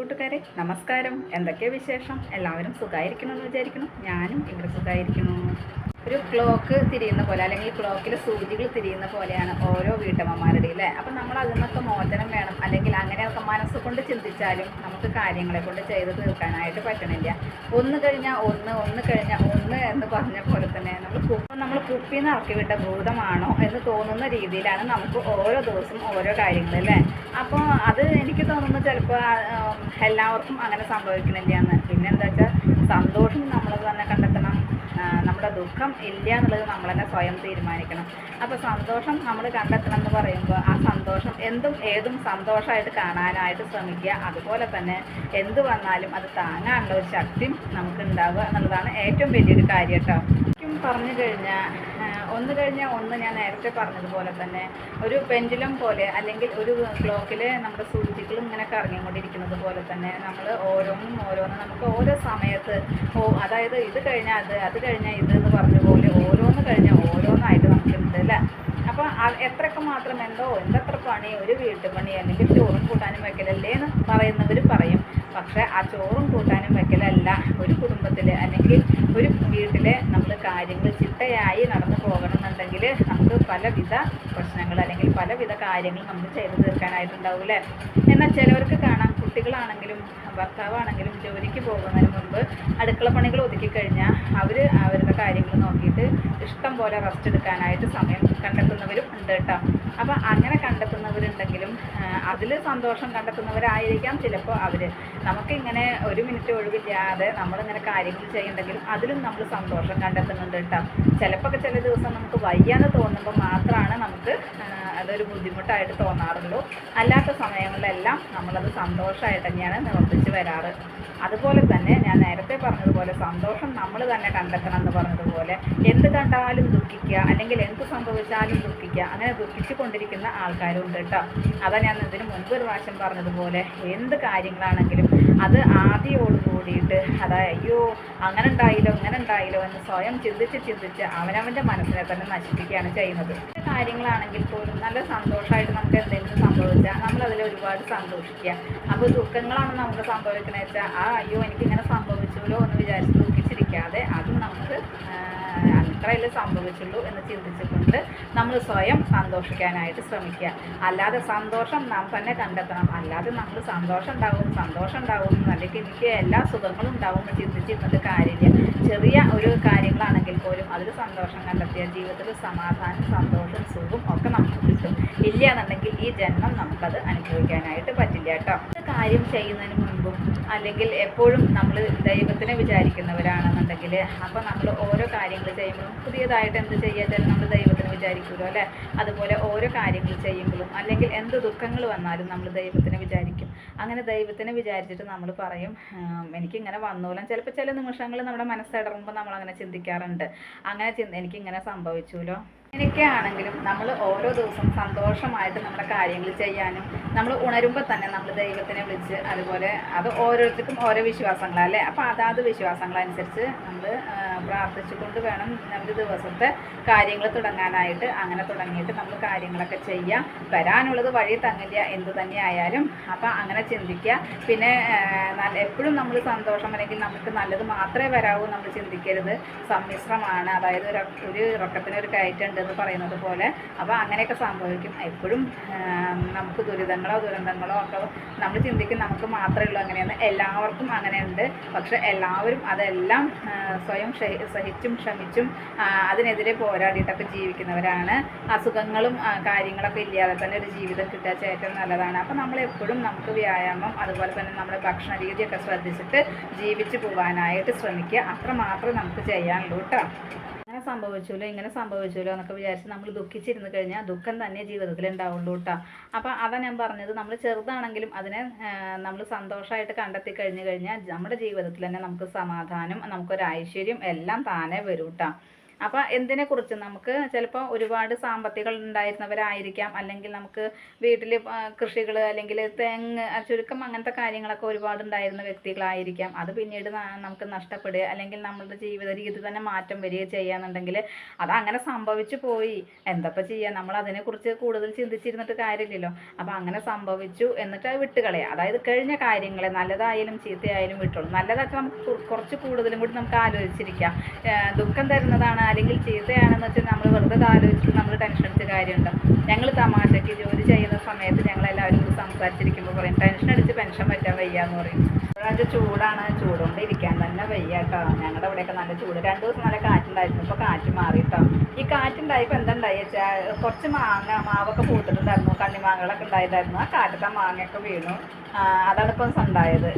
കൂട്ടുകാരെ നമസ്കാരം. എന്തൊക്കെയാ വിശേഷം? എല്ലാവരും സുഖമായിരിക്കണമെന്ന് വിചാരിക്കുന്നു. ഞാനും ഇവിടെ സുഖമായിരിക്കുന്നു ഒരു ക്ലോക്ക് തിരിയുന്ന പോലെ അല്ലെങ്കിൽ ക്ലോക്കിലെ സൂചികൾ തിരിയുന്ന പോലെയാണ് ഓരോ വീട്ടമ്മമാരുടെ അല്ലേ അപ്പം നമ്മൾ അതിൽ നിന്നൊക്കെ മോചനം വേണം. അല്ലെങ്കിൽ അങ്ങനെയൊക്കെ മനസ്സുകൊണ്ട് ചിന്തിച്ചാലും നമുക്ക് കാര്യങ്ങളെ കൊണ്ട് ചെയ്ത് തീർക്കാനായിട്ട് പറ്റണില്ല. ഒന്ന് കഴിഞ്ഞാൽ ഒന്ന് ഒന്ന് കഴിഞ്ഞാൽ ഒന്ന് എന്ന് പറഞ്ഞ പോലെ തന്നെ നമ്മൾ കുപ്പം നമ്മൾ കുപ്പിന്ന് ഇറക്കി വിട്ട ഭൂതമാണോ എന്ന് തോന്നുന്ന രീതിയിലാണ് നമുക്ക് ഓരോ ദിവസവും ഓരോ കാര്യങ്ങൾ അല്ലേ അപ്പോൾ അത് എനിക്ക് തോന്നുന്നു ചിലപ്പോൾ എല്ലാവർക്കും അങ്ങനെ സംഭവിക്കണില്ല എന്ന്. പിന്നെ എന്താ വെച്ചാൽ സന്തോഷം നമ്മൾ തന്നെ കണ്ടെത്തണം. നമ്മുടെ ദുഃഖം ഇല്ല എന്നുള്ളത് നമ്മൾ തന്നെ സ്വയം തീരുമാനിക്കണം. അപ്പോൾ സന്തോഷം നമ്മൾ കണ്ടെത്തണം എന്ന് പറയുമ്പോൾ ആ സന്തോഷം എന്തും ഏതും സന്തോഷമായിട്ട് കാണാനായിട്ട് ശ്രമിക്കുക. അതുപോലെ തന്നെ എന്ത് വന്നാലും അത് താങ്ങാനുള്ള ഒരു ശക്തി നമുക്ക് ഉണ്ടാവുക എന്നുള്ളതാണ് ഏറ്റവും വലിയൊരു കാര്യം കേട്ടോ. പറഞ്ഞു കഴിഞ്ഞാൽ ഒന്ന് കഴിഞ്ഞാൽ ഒന്ന് ഞാൻ നേരത്തെ പറഞ്ഞതുപോലെ തന്നെ ഒരു പെൻഡിലും പോലെ അല്ലെങ്കിൽ ഒരു ക്ലോക്കിൽ നമ്മുടെ സൂചികൾ ഇങ്ങനെ കറങ്ങിക്കൊണ്ടിരിക്കുന്നത് പോലെ തന്നെ നമ്മൾ ഓരോന്നും ഓരോന്നും നമുക്ക് ഓരോ സമയത്ത് ഓ അതായത് ഇത് കഴിഞ്ഞാൽ അത് അത് കഴിഞ്ഞാൽ ഇത് എന്ന് പറഞ്ഞ പോലെ ഓരോന്ന് കഴിഞ്ഞാൽ ഓരോന്നായിട്ട് നമുക്കുണ്ട് അല്ലേ? അപ്പോൾ എത്രയൊക്കെ മാത്രം എന്തോ എന്തെത്ര പണി ഒരു വീട്ടുപണി അല്ലെങ്കിൽ ചോറും കൂട്ടാനും വെക്കലല്ലേ എന്ന് പറയുന്നവർ പറയും. പക്ഷേ ആ ചോറും കൂട്ടാനും വെക്കലല്ല. ഒരു കുടുംബത്തിൽ അല്ലെങ്കിൽ ഒരു വീട്ടിലെ നമ്മൾ കാര്യങ്ങൾ ചിട്ടയായി നടന്നു പോകണമെന്നുണ്ടെങ്കിൽ നമുക്ക് പലവിധ പ്രശ്നങ്ങൾ അല്ലെങ്കിൽ പലവിധ കാര്യങ്ങൾ നമ്മൾ ചെയ്തു തീർക്കാനായിട്ടുണ്ടാവും അല്ലേ? എന്നാൽ ചിലവർക്ക് കാണാം കുട്ടികളാണെങ്കിലും ഭർത്താവാണെങ്കിലും ജോലിക്ക് പോകുന്നതിന് മുമ്പ് അടുക്കള പണികൾ ഒതുക്കി കഴിഞ്ഞാൽ അവർ അവരുടെ കാര്യങ്ങൾ നോക്കിയിട്ട് ഇഷ്ടം പോലെ റെസ്റ്റ് എടുക്കാനായിട്ട് സമയം കണ്ടെത്തുന്നവരും ഉണ്ട് കേട്ടോ. അപ്പോൾ അങ്ങനെ കണ്ടെത്തുന്നവരുണ്ടെങ്കിലും അതിൽ സന്തോഷം കണ്ടെത്തുന്നവരായിരിക്കാം ചിലപ്പോൾ അവർ നമുക്കിങ്ങനെ ഒരു മിനിറ്റ് ഒഴിവില്ലാതെ നമ്മളിങ്ങനെ കാര്യങ്ങൾ ചെയ്യുന്നുണ്ടെങ്കിലും അതിലും നമ്മൾ സന്തോഷം കണ്ടെത്തുന്നുണ്ട് കേട്ടോ. ചിലപ്പോൾ ചില ദിവസം നമുക്ക് വയ്യാന്ന് തോന്നുമ്പോൾ മാത്രമാണ് നമുക്ക് അതൊരു ബുദ്ധിമുട്ടായിട്ട് തോന്നാറുള്ളൂ. അല്ലാത്ത സമയങ്ങളിലെല്ലാം നമ്മളത് സന്തോഷമായിട്ട് തന്നെയാണ് നിവർത്തിച്ച് വരാറ്. അതുപോലെ തന്നെ ഞാൻ നേരത്തെ പറഞ്ഞതുപോലെ സന്തോഷം നമ്മൾ തന്നെ കണ്ടെത്തണം എന്ന് പറഞ്ഞതുപോലെ എന്ത് കണ്ടാലും ദുഃഖിക്കുക അല്ലെങ്കിൽ എന്ത് സംഭവിച്ചാലും ദുഃഖിക്കുക അങ്ങനെ ദുഃഖിച്ചു കൊണ്ടിരിക്കുന്ന ആൾക്കാരും ഉണ്ട് കേട്ടോ. അതാ ഞാൻ ഇതിന് മുൻപ് ഒരു പ്രാവശ്യം പറഞ്ഞതുപോലെ എന്ത് കാര്യങ്ങളാണെങ്കിലും അത് ആദ്യയോട് കൂടിയിട്ട് അതായത് അയ്യോ അങ്ങനെ ഉണ്ടായില്ലോ ഇങ്ങനെ ഉണ്ടായില്ലോ എന്ന് സ്വയം ചിന്തിച്ച് ചിന്തിച്ച് അവനവന്റെ മനസ്സിനെ തന്നെ നശിപ്പിക്കുകയാണ് ചെയ്യുന്നത്. കാര്യങ്ങളാണെങ്കിൽ പോലും നല്ല സന്തോഷമായിട്ട് നമുക്ക് എന്തെങ്കിലും സംഭവിച്ചാൽ നമ്മൾ അതിൽ ഒരുപാട് സന്തോഷിക്കുക. അപ്പോൾ ദുഃഖങ്ങളാണ് നമുക്ക് സംഭവിക്കുന്നത് വെച്ചാൽ ആ അയ്യോ എനിക്കിങ്ങനെ സംഭവിച്ചല്ലോ എന്ന് വിചാരിച്ച് ദുഃഖിച്ചിരിക്കാതെ അതും നമുക്ക് അത്രയല്ലേ സംഭവിച്ചുള്ളൂ എന്ന് ചിന്തിച്ചുകൊണ്ട് നമ്മൾ സ്വയം സന്തോഷിക്കാനായിട്ട് ശ്രമിക്കുക. അല്ലാതെ സന്തോഷം നാം തന്നെ കണ്ടെത്തണം. അല്ലാതെ നമ്മൾ സന്തോഷം ഉണ്ടാവും സന്തോഷം ഉണ്ടാവും അല്ലെങ്കിൽ എനിക്ക് എല്ലാ സുഖങ്ങളും ഉണ്ടാവും എന്ന് ചിന്തിച്ചിരുന്നത് കാര്യമില്ല. ചെറിയ ഒരു കാര്യങ്ങളാണെങ്കിൽ പോലും അതിൽ സന്തോഷം കണ്ടെത്തിയ ജീവിതത്തിൽ സമാധാനം സന്തോഷം സുഖം ഒക്കെ നമുക്ക് കിട്ടും. ഇല്ല എന്നുണ്ടെങ്കിൽ ഈ ജന്മം നമുക്കത് അനുഭവിക്കാനായിട്ട് പറ്റില്ല കേട്ടോ. കാര്യം ചെയ്യുന്നതിന് മുൻപും അല്ലെങ്കിൽ എപ്പോഴും നമ്മൾ ദൈവത്തിനെ വിചാരിക്കുന്നവരാണെന്നുണ്ടെങ്കിൽ അപ്പോൾ നമ്മൾ ഓരോ കാര്യങ്ങൾ ചെയ്യുമ്പോഴും പുതിയതായിട്ട് എന്ത് ചെയ്യാച്ചാലും നമ്മൾ ദൈവത്തിനെ വിചാരിക്കുമല്ലോ അല്ലേ? അതുപോലെ ഓരോ കാര്യങ്ങൾ ചെയ്യുമ്പോഴും അല്ലെങ്കിൽ എന്ത് ദുഃഖങ്ങൾ വന്നാലും നമ്മൾ ദൈവത്തിനെ വിചാരിക്കും. അങ്ങനെ ദൈവത്തിനെ വിചാരിച്ചിട്ട് നമ്മൾ പറയും എനിക്ക് എനിക്കിങ്ങനെ വന്നോളാം ചിലപ്പോൾ ചില നിമിഷങ്ങൾ നമ്മുടെ മനസ്സിടറുമ്പോൾ നമ്മൾ അങ്ങനെ ചിന്തിക്കാറുണ്ട്. അങ്ങനെ ചിന്ത എനിക്കിങ്ങനെ സംഭവിച്ചുല്ലോ ഇങ്ങനെയൊക്കെ ആണെങ്കിലും നമ്മൾ ഓരോ ദിവസം സന്തോഷമായിട്ട് നമ്മുടെ കാര്യങ്ങൾ ചെയ്യാനും നമ്മൾ ഉണരുമ്പോൾ തന്നെ നമ്മൾ ദൈവത്തിനെ വിളിച്ച് അതുപോലെ അത് ഓരോരുത്തർക്കും ഓരോ വിശ്വാസങ്ങളല്ലേ അപ്പോൾ അതാത് വിശ്വാസങ്ങളനുസരിച്ച് നമ്മൾ പ്രാർത്ഥിച്ചുകൊണ്ട് വേണം ഒരു ദിവസത്തെ കാര്യങ്ങൾ തുടങ്ങാനായിട്ട്. അങ്ങനെ തുടങ്ങിയിട്ട് നമ്മൾ കാര്യങ്ങളൊക്കെ ചെയ്യാം വരാനുള്ളത് വഴി തങ്ങില്ല എന്ത് തന്നെയായാലും. അപ്പോൾ അങ്ങനെ ചിന്തിക്കുക. പിന്നെ എപ്പോഴും നമ്മൾ സന്തോഷം അല്ലെങ്കിൽ നമുക്ക് നല്ലത് മാത്രമേ വരാവൂ നമ്മൾ ചിന്തിക്കരുത്. സമ്മിശ്രമാണ്. അതായത് ഒരു ഒരു ഇറക്കത്തിന് ഒരു കയറ്റുണ്ട് എന്ന് പറയുന്നത് പോലെ. അപ്പോൾ അങ്ങനെയൊക്കെ സംഭവിക്കും. എപ്പോഴും നമുക്ക് ദുരിതങ്ങളോ ദുരന്തങ്ങളോ ഒക്കെ നമ്മൾ ചിന്തിക്കും നമുക്ക് മാത്രമേ ഉള്ളൂ അങ്ങനെയെന്ന്. എല്ലാവർക്കും അങ്ങനെയുണ്ട്. പക്ഷെ എല്ലാവരും അതെല്ലാം സ്വയം സഹിച്ചും ക്ഷമിച്ചും അതിനെതിരെ പോരാടിയിട്ടൊക്കെ ജീവിക്കുന്നവരാണ്. അസുഖങ്ങളും കാര്യങ്ങളൊക്കെ ഇല്ലാതെ തന്നെ ഒരു ജീവിതം കിട്ടാച്ച ഏറ്റവും നല്ലതാണ്. അപ്പോൾ നമ്മൾ എപ്പോഴും നമുക്ക് വ്യായാമം അതുപോലെ തന്നെ നമ്മുടെ ഭക്ഷണ രീതിയൊക്കെ ശ്രദ്ധിച്ചിട്ട് ജീവിച്ചു പോകാനായിട്ട് ശ്രമിക്കുക. അത്ര അത്രമാത്രം നമുക്ക് ചെയ്യാനുള്ളൂ കേട്ടോ. അങ്ങനെ സംഭവിച്ചല്ലോ ഇങ്ങനെ സംഭവിച്ചല്ലോ എന്നൊക്കെ വിചാരിച്ച് നമ്മൾ ദുഃഖിച്ചിരുന്ന് കഴിഞ്ഞാൽ ദുഃഖം തന്നെ ജീവിതത്തിൽ ഉണ്ടാവുള്ളൂ കേട്ടോ അപ്പോൾ അതാ ഞാൻ പറഞ്ഞത് നമ്മൾ ചെറുതാണെങ്കിലും അതിനെ നമ്മൾ സന്തോഷമായിട്ട് കണ്ടെത്തി കഴിഞ്ഞു കഴിഞ്ഞാൽ നമ്മുടെ ജീവിതത്തിൽ തന്നെ നമുക്ക് സമാധാനം നമുക്കൊരു ഐശ്വര്യം എല്ലാം താനേ വരും കേട്ടോ അപ്പോൾ എന്തിനെക്കുറിച്ച്? നമുക്ക് ചിലപ്പോൾ ഒരുപാട് സാമ്പത്തികൾ ഉണ്ടായിരുന്നവരായിരിക്കാം. അല്ലെങ്കിൽ നമുക്ക് വീട്ടിൽ കൃഷികൾ അല്ലെങ്കിൽ തെങ്ങ് ചുരുക്കം അങ്ങനത്തെ കാര്യങ്ങളൊക്കെ ഒരുപാട് ഉണ്ടായിരുന്ന വ്യക്തികളായിരിക്കാം. അത് പിന്നീട് നമുക്ക് നഷ്ടപ്പെടുക അല്ലെങ്കിൽ നമ്മളുടെ ജീവിത രീതി തന്നെ മാറ്റം വരിക ചെയ്യാന്നുണ്ടെങ്കിൽ അത് അങ്ങനെ സംഭവിച്ചു പോയി. എന്തപ്പോൾ ചെയ്യുക നമ്മൾ അതിനെക്കുറിച്ച് കൂടുതൽ ചിന്തിച്ചിരുന്നിട്ട് കാര്യമില്ലല്ലോ. അപ്പോൾ അങ്ങനെ സംഭവിച്ചു എന്നിട്ട് അത് വിട്ടുകളയുക അതായത് കഴിഞ്ഞ കാര്യങ്ങളെ നല്ലതായാലും ചീത്തയായാലും വിട്ടോളൂ. നല്ലതൊക്കെ നമുക്ക് കുറച്ച് കൂടുതലും കൂടി നമുക്ക് ആലോചിച്ചിരിക്കാം. ദുഃഖം തരുന്നതാണ് അല്ലെങ്കിൽ ചീത്തയാണെന്ന് വെച്ചാൽ നമ്മൾ വെറുതെ ആലോചിച്ചിട്ട് നമ്മൾ ടെൻഷൻ അടിച്ച കാര്യമുണ്ട്. ഞങ്ങൾ തമാശയ്ക്ക് ജോലി ചെയ്യുന്ന സമയത്ത് ഞങ്ങൾ എല്ലാവരും കൂടി സംസാരിച്ചിരിക്കുമ്പോൾ പറയും ടെൻഷൻ അടിച്ച് പെൻഷൻ പറ്റാൻ വയ്യ എന്ന് പറയും. ഇപ്പോഴാച്ച ചൂടാണ് ചൂടുകൊണ്ട് ഇരിക്കാൻ തന്നെ വയ്യ കേട്ടോ ഞങ്ങളുടെ ഇവിടെയൊക്കെ നല്ല ചൂട്. രണ്ട് ദിവസം നല്ല കാറ്റുണ്ടായിരുന്നു ഇപ്പോൾ കാറ്റ് മാറിയിട്ടോ ഈ കാറ്റുണ്ടായപ്പോൾ എന്തുണ്ടായി വെച്ചാൽ കുറച്ച് മാങ്ങ മാവൊക്കെ പൂത്തിട്ടുണ്ടായിരുന്നു. കണ്ണിമാങ്ങകളൊക്കെ ഉണ്ടായതായിരുന്നു. ആ കാറ്റത്തെ മാങ്ങയൊക്കെ വീണു. അതാണ് ഇപ്പം ഉണ്ടായത്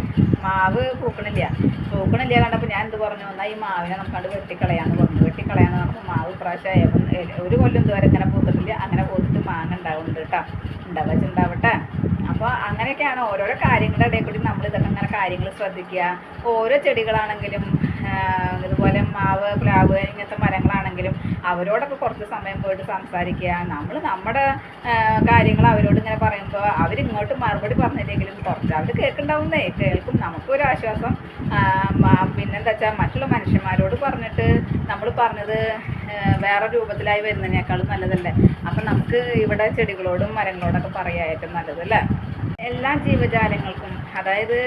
മാവ് പൂക്കണില്ല. പൂക്കണില്ല കണ്ടപ്പോൾ ഞാൻ എന്ത് പറഞ്ഞു? എന്നാൽ ഈ മാവിനെ നമുക്ക് കണ്ട് വെട്ടിക്കളയാന്ന് പറഞ്ഞു. വെട്ടിക്കളയാന്ന് പറഞ്ഞപ്പോൾ മാവ് പ്രാവശ്യം ഒരു കൊല്ലം ഇതുവരെ ഇങ്ങനെ പൂത്തിട്ടില്ല. അങ്ങനെ പൂത്തിട്ട് മാങ്ങ ഉണ്ടാവുന്നുണ്ട് കേട്ടോ. ഉണ്ടാവുക ഉണ്ടാവട്ടെ. അപ്പോൾ അങ്ങനെയൊക്കെയാണ് ഓരോരോ കാര്യങ്ങളുടെ ഇടയിൽ കൂടി നമ്മൾ ഇതൊക്കെ അങ്ങനെ കാര്യങ്ങൾ ശ്രദ്ധിക്കുക. ഓരോ ചെടികളാണെങ്കിലും ഇതുപോലെ മാവ് പ്ലാവ് ഇങ്ങനത്തെ മരങ്ങളാണെങ്കിലും അവരോടൊക്കെ കുറച്ച് സമയം പോയിട്ട് സംസാരിക്കുക. നമ്മൾ നമ്മുടെ കാര്യങ്ങൾ അവരോട് ഇങ്ങനെ പറയുമ്പോൾ അവരിങ്ങോട്ട് മറുപടി പറഞ്ഞില്ലെങ്കിലും കുറച്ച് അവർ കേൾക്കുന്നുണ്ടാവുന്നേ. കേൾക്കും. നമുക്കൊരു ആശ്വാസം. പിന്നെന്താ വെച്ചാൽ മറ്റുള്ള മനുഷ്യന്മാരോട് പറഞ്ഞിട്ട് നമ്മൾ പറഞ്ഞത് വേറെ രൂപത്തിലായി വരുന്നതിനേക്കാളും നല്ലതല്ലേ? അപ്പം നമുക്ക് ഇവിടെ ചെടികളോടും മരങ്ങളോടൊക്കെ പറയുക ഏറ്റവും നല്ലത് അല്ലേ? എല്ലാ ജീവജാലങ്ങൾക്കും അതായത്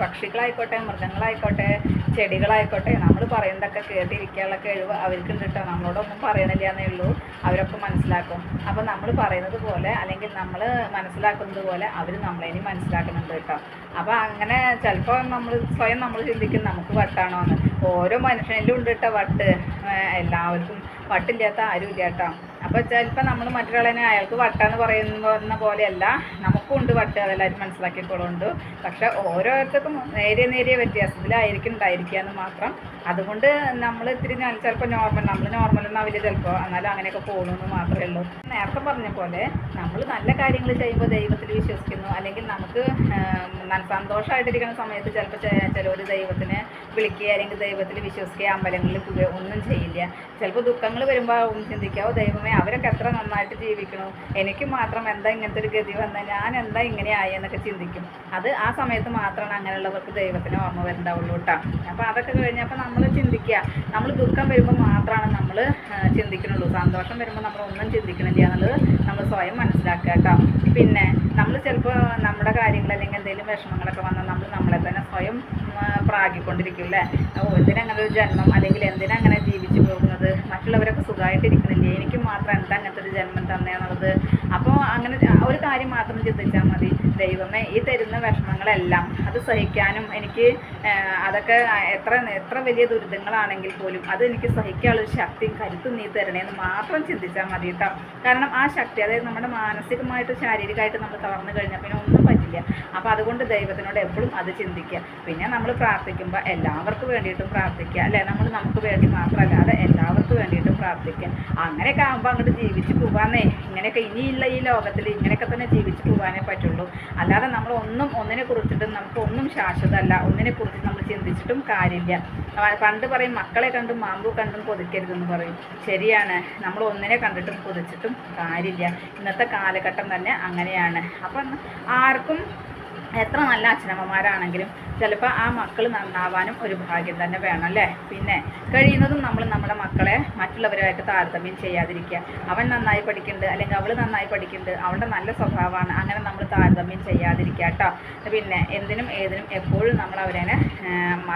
പക്ഷികളായിക്കോട്ടെ മൃഗങ്ങളായിക്കോട്ടെ ചെടികളായിക്കോട്ടെ നമ്മൾ പറയുന്നതൊക്കെ കേട്ടിരിക്കാനുള്ള കഴിവ് അവർക്ക് കേട്ടോ നമ്മളോടൊന്നും പറയണില്ല എന്നേ ഉള്ളൂ. അവരൊക്കെ മനസ്സിലാക്കും. അപ്പോൾ നമ്മൾ പറയുന്നത് പോലെ അല്ലെങ്കിൽ നമ്മൾ മനസ്സിലാക്കുന്നത് പോലെ അവർ നമ്മളതിനെ മനസ്സിലാക്കുന്നുണ്ട് കേട്ടോ അപ്പോൾ അങ്ങനെ ചിലപ്പോൾ നമ്മൾ സ്വയം നമ്മൾ ചിന്തിക്കും നമുക്ക് വട്ടാണോ എന്ന്. ഓരോ മനുഷ്യനിലും ഉണ്ട് കേട്ടോ വട്ട്. എല്ലാവർക്കും വട്ടില്ലാത്ത ആരും ഇല്ല കേട്ടോ അപ്പോൾ ചിലപ്പോൾ നമ്മൾ മറ്റൊരാളെ അയാൾക്ക് വട്ടാന്ന് പറയുന്ന പോലെയല്ല. നമുക്കും ഉണ്ട് വട്ട് അതെല്ലാവരും മനസ്സിലാക്കിക്കോളുണ്ട് പക്ഷെ ഓരോരുത്തർക്കും നേരിയ നേരിയ വ്യത്യാസത്തിലായിരിക്കും ഉണ്ടായിരിക്കുക എന്ന് മാത്രം. അതുകൊണ്ട് നമ്മൾ ഇത്തിരി ചിലപ്പോൾ നോർമൽ നമ്മൾ നോർമൽ എന്നാവില്ല ചിലപ്പോൾ എന്നാലും അങ്ങനെയൊക്കെ പോകണമെന്ന് മാത്രമേ ഉള്ളൂ. നേരത്തെ പറഞ്ഞ പോലെ നമ്മൾ നല്ല കാര്യങ്ങൾ ചെയ്യുമ്പോൾ ദൈവത്തിൽ വിശ്വസിക്കുന്നു. അല്ലെങ്കിൽ നമുക്ക് സന്തോഷമായിട്ടിരിക്കുന്ന സമയത്ത് ചിലപ്പോൾ ചിലർ ദൈവത്തിനെ വിളിക്കുക അല്ലെങ്കിൽ ദൈവത്തിൽ വിശ്വസിക്കുക അമ്പലങ്ങളിൽ പോവുക ഒന്നും ചെയ്യില്ല. ചിലപ്പോൾ ദുഃഖങ്ങൾ വരുമ്പോൾ ചിന്തിക്കാവോ ദൈവമേ അവരൊക്കെ എത്ര നന്നായിട്ട് ജീവിക്കണു. എനിക്ക് മാത്രം എന്താ ഇങ്ങനത്തെ ഒരു ഗതി വന്നാൽ ഞാൻ എന്താ ഇങ്ങനെ ആയി എന്നൊക്കെ ചിന്തിക്കും. അത് ആ സമയത്ത് മാത്രമാണ് അങ്ങനെയുള്ളവർക്ക് ദൈവത്തിന് ഓർമ്മ വരുന്നുണ്ടാവുള്ളൂ കേട്ടോ അപ്പോൾ അതൊക്കെ കഴിഞ്ഞപ്പോൾ നമ്മൾ ചിന്തിക്കുക നമ്മൾ ദുഃഖം വരുമ്പോൾ മാത്രമാണ് നമ്മൾ ചിന്തിക്കണുള്ളൂ. സന്തോഷം വരുമ്പോൾ നമ്മൾ ഒന്നും ചിന്തിക്കണില്ല എന്നുള്ളത് നമ്മൾ സ്വയം മനസ്സിലാക്കുക കേട്ടോ പിന്നെ നമ്മൾ ചിലപ്പോൾ നമ്മുടെ കാര്യങ്ങൾ അല്ലെങ്കിൽ എന്തെങ്കിലും വിഷമങ്ങളൊക്കെ വന്നാൽ നമ്മൾ നമ്മളെ തന്നെ സ്വയം പ്രാഗിക്കൊണ്ടിരിക്കും അല്ലേ എന്തിനങ്ങനെ ഒരു ജന്മം അല്ലെങ്കിൽ എന്തിനങ്ങനെ ജീവിച്ചു പോകുന്നത് മറ്റുള്ളവരൊക്കെ സുഖമായിട്ടിരിക്കുന്നില്ലേ എനിക്ക് മാത്രം എന്താ അങ്ങനത്തെ ഒരു ജന്മം തന്നെയെന്നുള്ളത് അപ്പോൾ അങ്ങനെ ഒരു കാര്യം മാത്രം ചിന്തിച്ചാൽ മതി. ദൈവമേ ഈ തരുന്ന വിഷമങ്ങളെല്ലാം അത് സഹിക്കാനും എനിക്ക് അതൊക്കെ എത്ര എത്ര വലിയ ദുരിതങ്ങളാണെങ്കിൽ പോലും അത് എനിക്ക് സഹിക്കാനുള്ള ശക്തിയും കരുത്തും നീ തരണേന്ന് മാത്രം ചിന്തിച്ചാൽ മതി കേട്ടോ. കാരണം ആ ശക്തി അതായത് നമ്മുടെ മാനസികമായിട്ട് ശാരീരികമായിട്ട് നമ്മൾ തളർന്നു കഴിഞ്ഞാൽ പിന്നെ ഒന്നും പറ്റില്ല അപ്പോൾ അതുകൊണ്ട് ദൈവത്തിനോട് എപ്പോഴും അത് ചിന്തിക്കുക. പിന്നെ നമ്മൾ പ്രാർത്ഥിക്കുമ്പോൾ എല്ലാവർക്കും വേണ്ടിയിട്ടും പ്രാർത്ഥിക്കുക. അല്ലേ? നമ്മൾ നമുക്ക് വേണ്ടി മാത്രമല്ലാതെ എല്ലാവർക്കും വേണ്ടിയിട്ടും പ്രാർത്ഥിക്കുക. അങ്ങനെയൊക്കെ ആകുമ്പോൾ അങ്ങോട്ട് ജീവിച്ച് പോകാന്നേ ഇങ്ങനെയൊക്കെ ഇനിയുള്ള ഈ ലോകത്തിൽ ഇങ്ങനെയൊക്കെ തന്നെ ജീവിച്ച് പോകാനേ പറ്റുള്ളൂ. അല്ലാതെ നമ്മൾ ഒന്നും ഒന്നിനെ കുറിച്ചിട്ടും നമുക്ക് ഒന്നും ശാശ്വതമല്ല. ഒന്നിനെ കുറിച്ച് നമ്മൾ ചിന്തിച്ചിട്ടും കാര്യമില്ല. പണ്ട് പറയും മക്കളെ കണ്ടും മാമ്പു കണ്ടും കൊതിക്കരുതെന്ന് പറയും. ശരിയാണ്. നമ്മൾ ഒന്നിനെ കണ്ടിട്ടും കൊതിച്ചിട്ടും കാര്യമില്ല. ഇന്നത്തെ കാലഘട്ടം തന്നെ അങ്ങനെയാണ്. അപ്പം ആർക്കും എത്ര നല്ല അച്ഛനമ്മമാരാണെങ്കിലും ചിലപ്പോൾ ആ മക്കൾ നന്നാവാനും ഒരു ഭാഗ്യം തന്നെ വേണം അല്ലേ? പിന്നെ കഴിയുന്നതും നമ്മൾ നമ്മുടെ മക്കളെ മറ്റുള്ളവരുമായിട്ട് താരതമ്യം ചെയ്യാതിരിക്കുക. അവൻ നന്നായി പഠിക്കുന്നുണ്ട് അല്ലെങ്കിൽ അവൾ നന്നായി പഠിക്കുന്നുണ്ട് അവളുടെ നല്ല സ്വഭാവമാണ് അങ്ങനെ നമ്മൾ താരതമ്യം ചെയ്യാതിരിക്കുക കേട്ടോ. പിന്നെ എന്തിനും ഏതിനും എപ്പോഴും നമ്മൾ അവരേനെ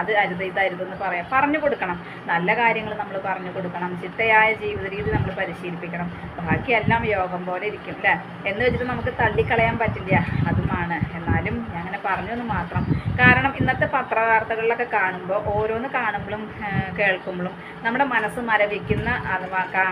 അത് അരുത് ഇതരുതെന്ന് പറയാം. പറഞ്ഞു കൊടുക്കണം. നല്ല കാര്യങ്ങൾ നമ്മൾ പറഞ്ഞു കൊടുക്കണം. ചിട്ടയായ ജീവിത രീതി നമ്മൾ പരിശീലിപ്പിക്കണം. ബാക്കിയെല്ലാം യോഗം പോലെ ഇരിക്കും അല്ലേ? എന്ന് വെച്ചിട്ട് നമുക്ക് തള്ളിക്കളയാൻ പറ്റില്ല. അതുമാണ്. എന്നാലും ഞാൻ അങ്ങനെ പറഞ്ഞു എന്ന് മാത്രം. കാരണം ഇന്നത്തെ പത്രവാർത്തകളിലൊക്കെ കാണുമ്പോൾ ഓരോന്ന് കാണുമ്പോഴും കേൾക്കുമ്പോഴും നമ്മുടെ മനസ്സ് മരവിക്കുന്ന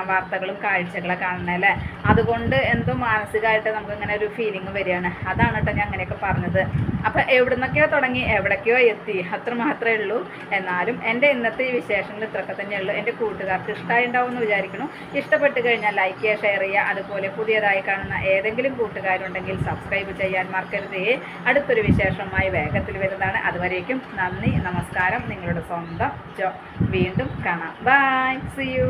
വാർത്തകളും കാഴ്ചകളൊക്കെ കാണണല്ലേ അതുകൊണ്ട് എന്തോ മാനസികമായിട്ട് നമുക്ക് ഇങ്ങനെ ഒരു ഫീലിംഗ് വരികയാണ്. അതാണ് കേട്ടോ ഞാൻ അങ്ങനെയൊക്കെ പറഞ്ഞത്. അപ്പം എവിടുന്നൊക്കെയോ തുടങ്ങി എവിടേക്കോ എത്തി. അത്ര മാത്രമേ ഉള്ളൂ. എന്നാലും എന്റെ ഇന്നത്തെ ഈ വിശേഷങ്ങൾ ഇത്രയൊക്കെ തന്നെയുള്ളൂ എന്റെ കൂട്ടുകാർക്ക് ഇഷ്ടമായി ഉണ്ടാവും എന്ന് വിചാരിക്കുന്നു. ഇഷ്ടപ്പെട്ട് കഴിഞ്ഞാൽ ലൈക്ക് ചെയ്യുക ഷെയർ ചെയ്യുക. അതുപോലെ പുതിയതായി കാണുന്ന ഏതെങ്കിലും കൂട്ടുകാരുണ്ടെങ്കിൽ സബ്സ്ക്രൈബ് ചെയ്യാൻ മറക്കരുതേ. അടുത്തൊരു വിശേഷമായി വേഗത്തിൽ വരുന്ന വരുന്നതാണ് അതുവരേക്കും നന്ദി നമസ്കാരം. നിങ്ങളുടെ സ്വന്തം ജോ. വീണ്ടും കാണാം. By C U